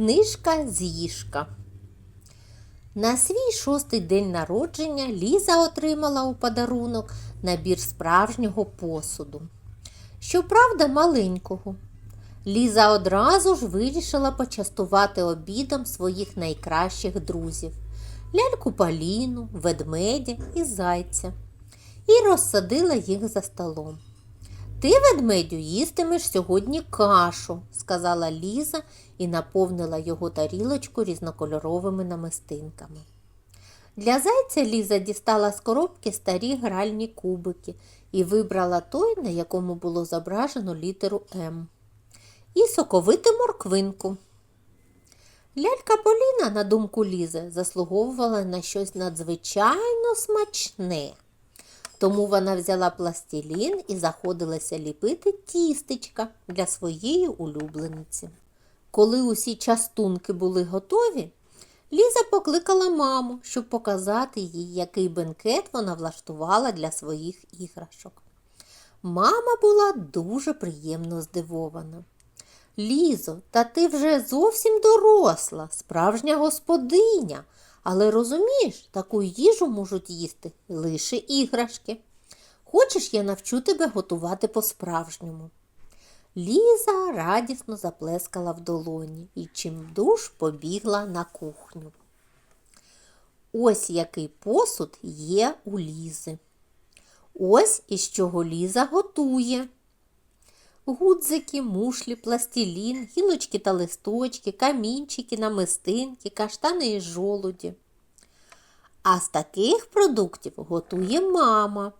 Книжка з їжка. На свій шостий день народження Ліза отримала у подарунок набір справжнього посуду. Щоправда, маленького. Ліза одразу ж вирішила почастувати обідом своїх найкращих друзів ляльку Поліну, ведмедя і зайця, і розсадила їх за столом. Ти, ведмедю, їстимеш сьогодні кашу, сказала Ліза і наповнила його тарілочку різнокольоровими намистинками. Для зайця Ліза дістала з коробки старі гральні кубики і вибрала той, на якому було зображено літеру М. І соковиту морквинку. Лялька Поліна, на думку Лізи, заслуговувала на щось надзвичайно смачне. Тому вона взяла пластилін і заходилася ліпити тістечка для своєї улюблениці. Коли усі частунки були готові, Ліза покликала маму, щоб показати їй, який бенкет вона влаштувала для своїх іграшок. Мама була дуже приємно здивована. Лізо, та ти вже зовсім доросла, справжня господиня. Але розумієш, таку їжу можуть їсти лише іграшки. Хочеш, я навчу тебе готувати по-справжньому. Ліза радісно заплескала в долоні і чимдуж побігла на кухню. Ось який посуд є у Лізи. Ось із чого Ліза готує. Гудзики, мушлі, пластилін, гілочки та листочки, камінчики, намистинки, каштани і жолуді. А з таких продуктів готує мама.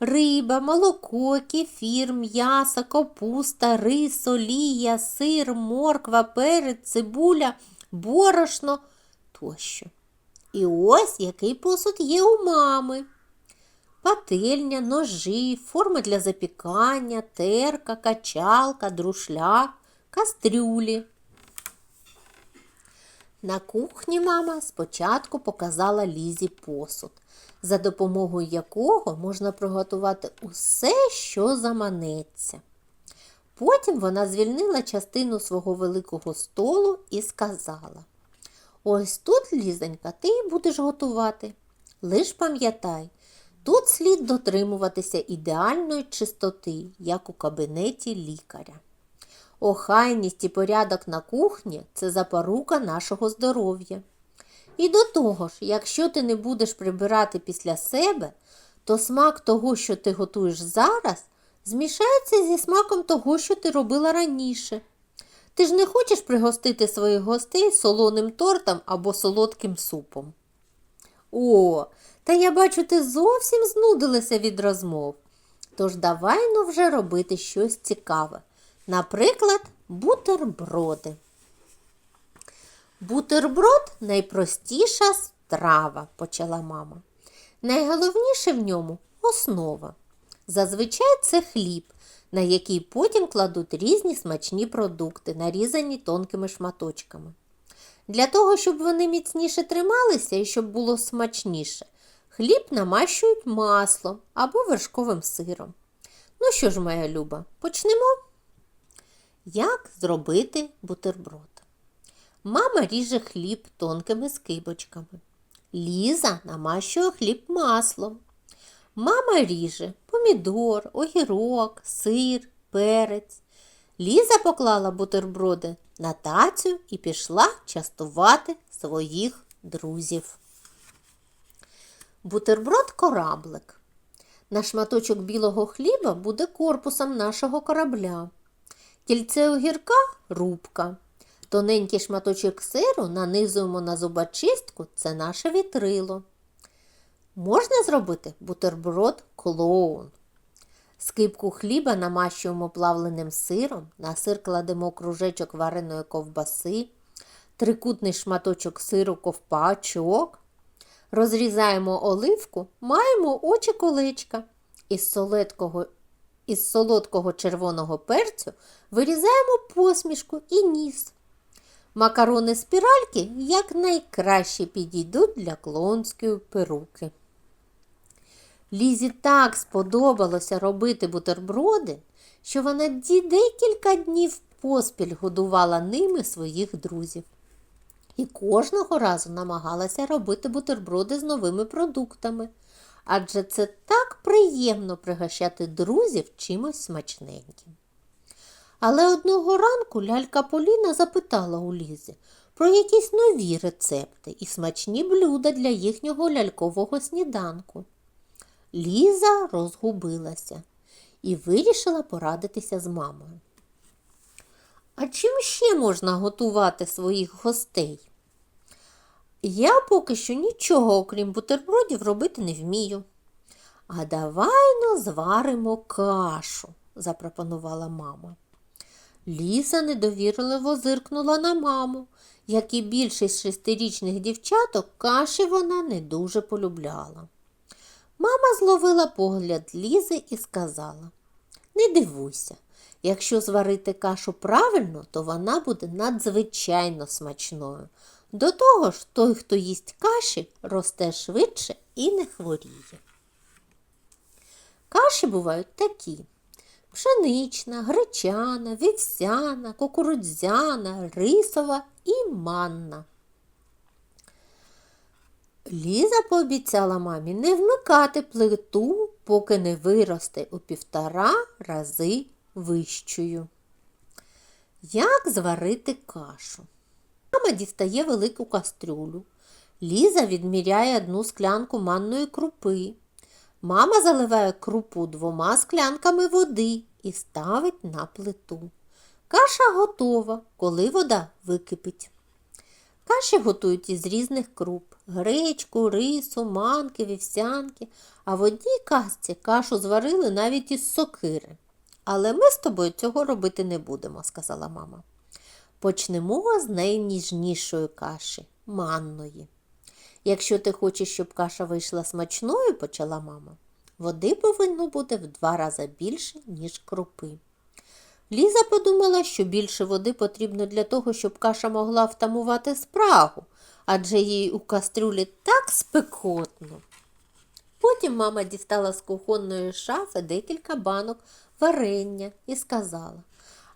Риба, молоко, кефір, м'ясо, капуста, рис, олія, сир, морква, перець, цибуля, борошно тощо. І ось який посуд є у мами. Пательня, ножі, форми для запікання, терка, качалка, друшляк, кастрюлі. На кухні мама спочатку показала Лізі посуд, за допомогою якого можна приготувати усе, що заманеться. Потім вона звільнила частину свого великого столу і сказала: Ось тут, Лізонька, ти будеш готувати. Лиш пам'ятай, тут слід дотримуватися ідеальної чистоти, як у кабінеті лікаря. Охайність і порядок на кухні це запорука нашого здоров'я. І до того ж, якщо ти не будеш прибирати після себе, то смак того, що ти готуєш зараз, змішається зі смаком того, що ти робила раніше. Ти ж не хочеш пригостити своїх гостей солоним тортом або солодким супом. О, та я бачу, ти зовсім знудилася від розмов. Тож давай ну вже робити щось цікаве. Наприклад, бутерброди. Бутерброд найпростіша страва, почала мама. Найголовніше в ньому основа. Зазвичай це хліб, на який потім кладуть різні смачні продукти, нарізані тонкими шматочками. Для того, щоб вони міцніше трималися і щоб було смачніше, хліб намащують маслом або вершковим сиром. Ну що ж, моя люба, почнемо? Як зробити бутерброд? Мама ріже хліб тонкими скибочками. Ліза намащує хліб маслом. Мама ріже помідор, огірок, сир, перець. Ліза поклала бутерброди на тацю і пішла частувати своїх друзів. Бутерброд кораблик. На шматочок білого хліба буде корпусом нашого корабля. Кільце огірка рубка. Тоненький шматочок сиру нанизуємо на зубочистку це наше вітрило. Можна зробити бутерброд клоун. Скипку хліба намащуємо плавленим сиром, на сир кладемо кружечок вареної ковбаси, трикутний шматочок сиру ковпачок. Розрізаємо оливку, маємо очі колечка. Із солодкого, із солодкого червоного перцю вирізаємо посмішку і ніс. Макарони спіральки якнайкраще підійдуть для клоунської перуки. Лізі так сподобалося робити бутерброди, що вона декілька днів поспіль годувала ними своїх друзів. І кожного разу намагалася робити бутерброди з новими продуктами. Адже це так приємно пригощати друзів чимось смачненьким. Але одного ранку лялька Поліна запитала у Лізи про якісь нові рецепти і смачні блюда для їхнього лялькового сніданку. Ліза розгубилася і вирішила порадитися з мамою. А чим ще можна готувати своїх гостей? Я поки що нічого, окрім бутербродів, робити не вмію. А давай ну зваримо кашу, запропонувала мама. Ліза недовірливо зиркнула на маму. Як і більшість шестирічних дівчаток, каші вона не дуже полюбляла. Мама зловила погляд Лізи і сказала Не дивуйся, якщо зварити кашу правильно, то вона буде надзвичайно смачною. До того ж, той, хто їсть каші, росте швидше і не хворіє. Каші бувають такі пшенична, гречана, вівсяна, кукурудзяна, рисова і манна. Ліза пообіцяла мамі не вмикати плиту, поки не виросте у півтора рази вищою. Як зварити кашу? Мама дістає велику кастрюлю. Ліза відміряє одну склянку манної крупи. Мама заливає крупу двома склянками води і ставить на плиту. Каша готова, коли вода википить. Каші готують із різних круп гречку, рису, манки, вівсянки, а в одній касці кашу зварили навіть із сокири. Але ми з тобою цього робити не будемо, сказала мама. Почнемо з найніжнішої каші манної. Якщо ти хочеш, щоб каша вийшла смачною, почала мама, води повинно бути в два рази більше, ніж крупи. Ліза подумала, що більше води потрібно для того, щоб каша могла втамувати спрагу, адже їй у кастрюлі так спекотно. Потім мама дістала з кухонної шафи декілька банок варення і сказала,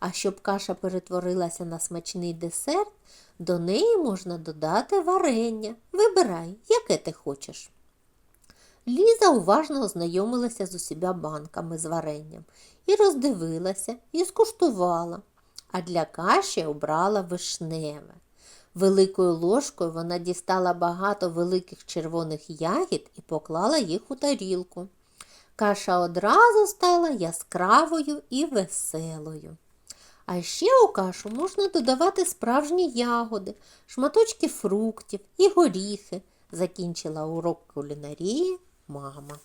а щоб каша перетворилася на смачний десерт, до неї можна додати варення. Вибирай, яке ти хочеш. Ліза уважно ознайомилася з усіма банками з варенням і роздивилася, і скуштувала, а для каші обрала вишневе. Великою ложкою вона дістала багато великих червоних ягід і поклала їх у тарілку. Каша одразу стала яскравою і веселою. А ще у кашу можна додавати справжні ягоди, шматочки фруктів і горіхи, закінчила урок кулінарії мама.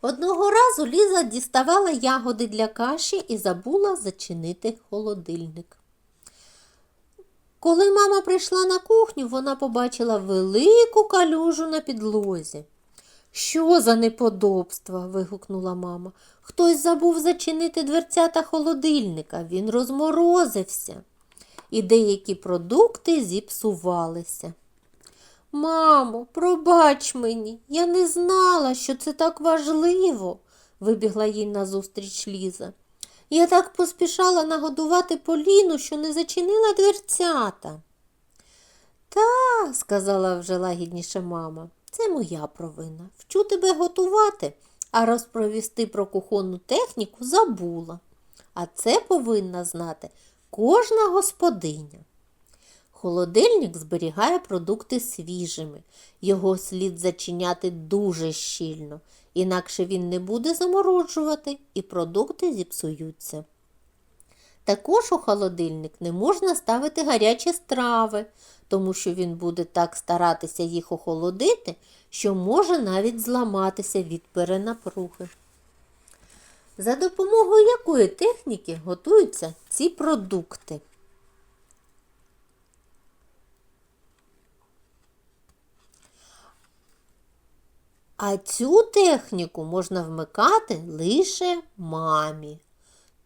Одного разу Ліза діставала ягоди для каші і забула зачинити холодильник. Коли мама прийшла на кухню, вона побачила велику калюжу на підлозі. Що за неподобства? вигукнула мама. Хтось забув зачинити дверцята холодильника, він розморозився, і деякі продукти зіпсувалися. Мамо, пробач мені, я не знала, що це так важливо, вибігла їй назустріч Ліза. Я так поспішала нагодувати Поліну, що не зачинила дверцята. Та, сказала вже лагідніше мама, це моя провина. Вчу тебе готувати, а розповісти про кухонну техніку забула. А це повинна знати кожна господиня. Холодильник зберігає продукти свіжими. Його слід зачиняти дуже щільно, інакше він не буде замороджувати і продукти зіпсуються. Також у холодильник не можна ставити гарячі страви, тому що він буде так старатися їх охолодити, що може навіть зламатися від перенапруги. За допомогою якої техніки готуються ці продукти? А цю техніку можна вмикати лише мамі.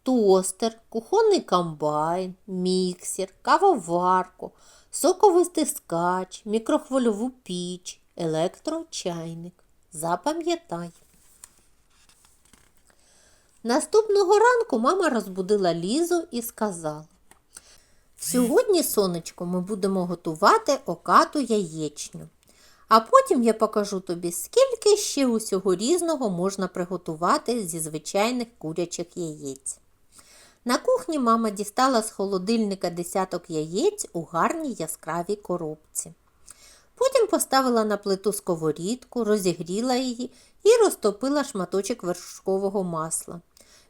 Тостер, кухонний комбайн, міксер, кавоварку, соковистискач, мікрохвильову піч, електрочайник. Запам'ятай. Наступного ранку мама розбудила Лізу і сказала: Сьогодні, сонечко, ми будемо готувати окату яєчню. А потім я покажу тобі, скільки ще усього різного можна приготувати зі звичайних курячих яєць. На кухні мама дістала з холодильника десяток яєць у гарній яскравій коробці. Потім поставила на плиту сковорідку, розігріла її і розтопила шматочок вершкового масла.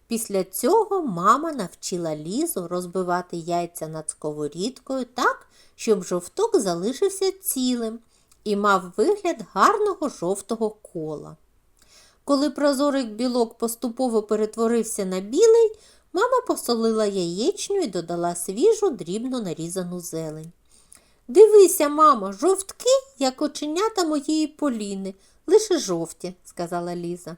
Після цього мама навчила Лізу розбивати яйця над сковорідкою так, щоб жовток залишився цілим і мав вигляд гарного жовтого кола. Коли прозорий білок поступово перетворився на білий, мама посолила яєчню і додала свіжу дрібно нарізану зелень. Дивися, мама, жовтки, як оченята моєї поліни, лише жовті, сказала Ліза.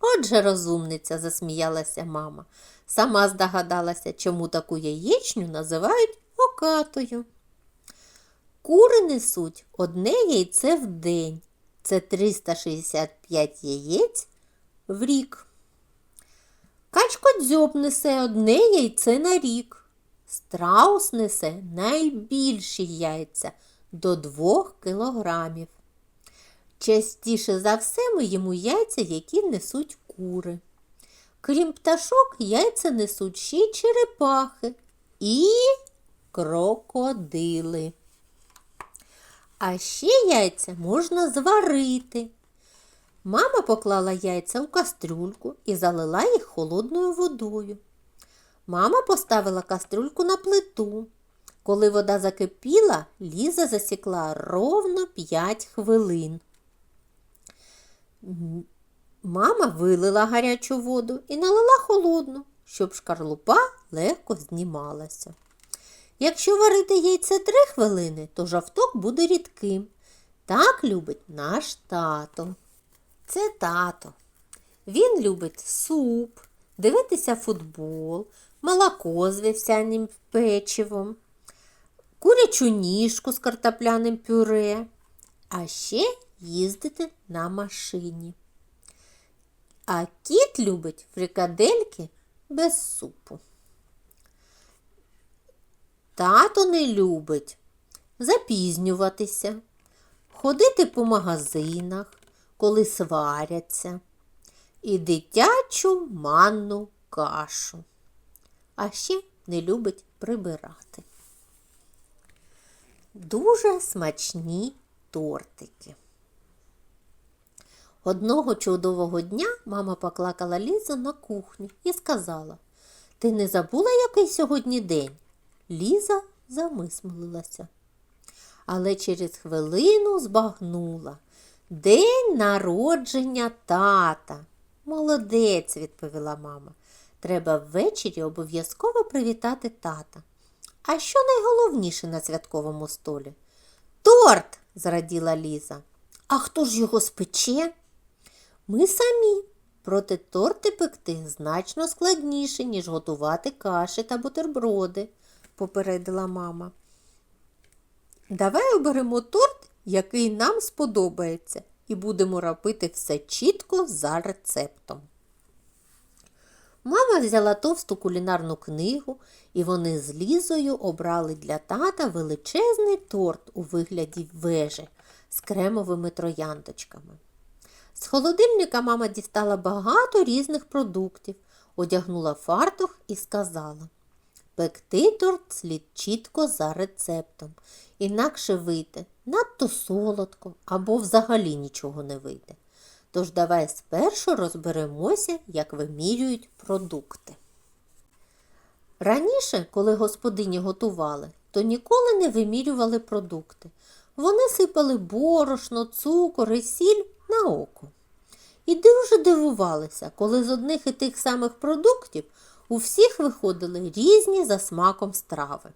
Отже, розумниця, засміялася мама. Сама здогадалася, чому таку яєчню називають окатою. Кури несуть одне яйце в день. Це 365 яєць в рік. Качкодзьоб несе одне яйце на рік. Страус несе найбільші яйця до 2 кілограмів. Частіше за все ми їмо яйця, які несуть кури. Крім пташок, яйця несуть ще й черепахи і крокодили. А ще яйця можна зварити. Мама поклала яйця у кастрюльку і залила їх холодною водою. Мама поставила кастрюльку на плиту. Коли вода закипіла, Ліза засікла ровно 5 хвилин. Мама вилила гарячу воду і налила холодну, щоб шкарлупа легко знімалася. Якщо варити яйце три хвилини, то жовток буде рідким. Так любить наш тато. Це тато. Він любить суп, дивитися футбол, молоко з вівсяним печивом, курячу ніжку з картопляним пюре, а ще їздити на машині. А кіт любить фрикадельки без супу. Тато не любить запізнюватися, ходити по магазинах, коли сваряться, і дитячу манну кашу. А ще не любить прибирати. Дуже смачні тортики. Одного чудового дня мама покликала Лізу на кухню і сказала Ти не забула, який сьогодні день? Ліза замислилася. Але через хвилину збагнула. День народження тата. Молодець, відповіла мама. Треба ввечері обов'язково привітати тата. А що найголовніше на святковому столі? Торт, зраділа Ліза. А хто ж його спече? Ми самі. Проте торти пекти значно складніше, ніж готувати каші та бутерброди, попередила мама. Давай оберемо торт, який нам сподобається, і будемо робити все чітко за рецептом. Мама взяла товсту кулінарну книгу, і вони з Лізою обрали для тата величезний торт у вигляді вежі з кремовими трояндочками. З холодильника мама дістала багато різних продуктів, одягнула фартух і сказала Пекти торт слід чітко за рецептом, інакше вийде надто солодко або взагалі нічого не вийде. Тож давай спершу розберемося, як вимірюють продукти. Раніше, коли господині готували, то ніколи не вимірювали продукти. Вони сипали борошно, цукор і сіль на око. І дуже дивувалися, коли з одних і тих самих продуктів у всіх виходили різні за смаком страви.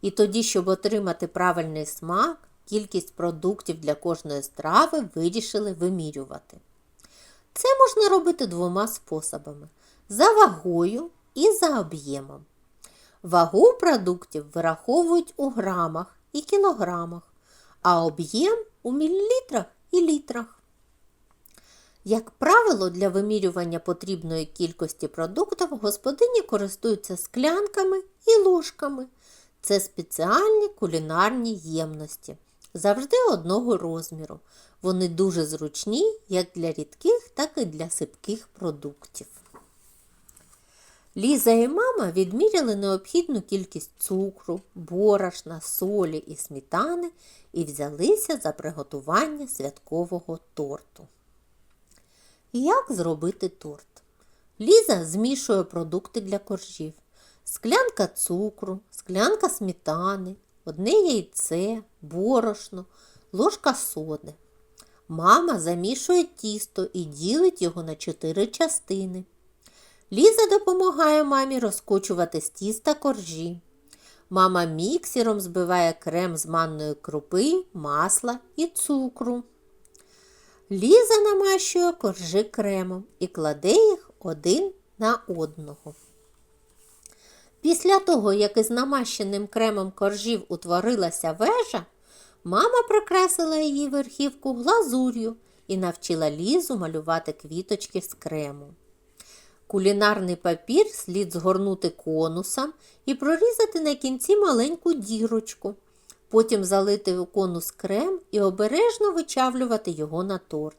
І тоді, щоб отримати правильний смак, кількість продуктів для кожної страви вирішили вимірювати. Це можна робити двома способами за вагою і за об'ємом. Вагу продуктів вираховують у грамах і кілограмах, а об'єм у мілілітрах і літрах. Як правило, для вимірювання потрібної кількості продуктів господині користуються склянками і ложками. Це спеціальні кулінарні ємності, завжди одного розміру. Вони дуже зручні як для рідких, так і для сипких продуктів. Ліза і мама відміряли необхідну кількість цукру, борошна, солі і сметани і взялися за приготування святкового торту. Як зробити торт? Ліза змішує продукти для коржів. Склянка цукру, склянка сметани, одне яйце, борошно, ложка соди. Мама замішує тісто і ділить його на чотири частини. Ліза допомагає мамі розкочувати з тіста коржі. Мама міксером збиває крем з манної крупи, масла і цукру. Ліза намащує коржі кремом і кладе їх один на одного. Після того, як із намащеним кремом коржів утворилася вежа, мама прикрасила її верхівку глазур'ю і навчила Лізу малювати квіточки з крему. Кулінарний папір слід згорнути конусом і прорізати на кінці маленьку дірочку. Потім залити у конус крем і обережно вичавлювати його на торт.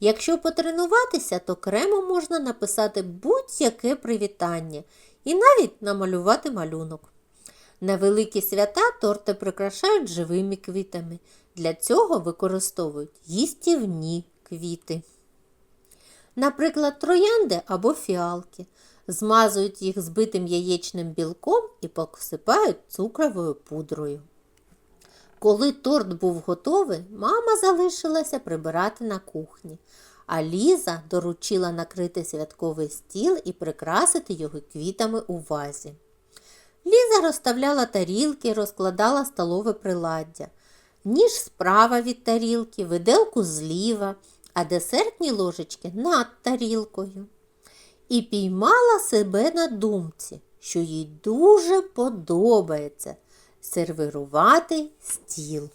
Якщо потренуватися, то кремом можна написати будь-яке привітання і навіть намалювати малюнок. На великі свята торти прикрашають живими квітами. Для цього використовують їстівні квіти. Наприклад, троянди або фіалки. Змазують їх збитим яєчним білком і посипають цукровою пудрою. Коли торт був готовий, мама залишилася прибирати на кухні, а Ліза доручила накрити святковий стіл і прикрасити його квітами у вазі. Ліза розставляла тарілки, розкладала столове приладдя, ніж справа від тарілки, виделку зліва, а десертні ложечки над тарілкою. І піймала себе на думці, що їй дуже подобається сервірувати стіл.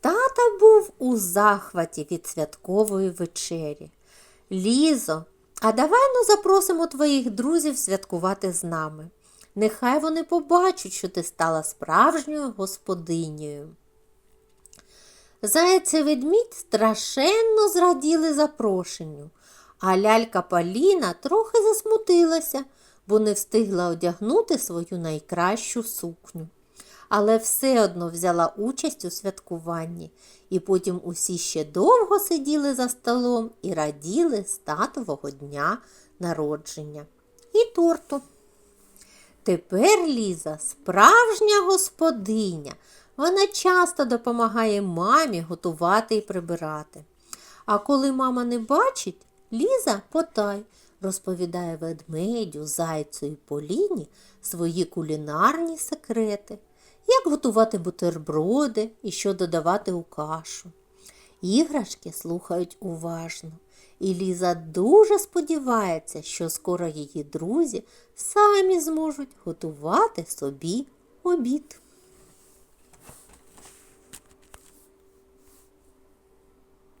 Тата був у захваті від святкової вечері. Лізо, а давай ну запросимо твоїх друзів святкувати з нами. Нехай вони побачать, що ти стала справжньою господинею. Заяць і ведмідь страшенно зраділи запрошенню, а лялька Поліна трохи засмутилася, бо не встигла одягнути свою найкращу сукню. Але все одно взяла участь у святкуванні, і потім усі ще довго сиділи за столом і раділи з татового дня народження і торту. Тепер Ліза справжня господиня. Вона часто допомагає мамі готувати і прибирати. А коли мама не бачить, Ліза потай розповідає ведмедю, зайцю і Поліні свої кулінарні секрети, як готувати бутерброди і що додавати у кашу. Іграшки слухають уважно, і Ліза дуже сподівається, що скоро її друзі самі зможуть готувати собі обід.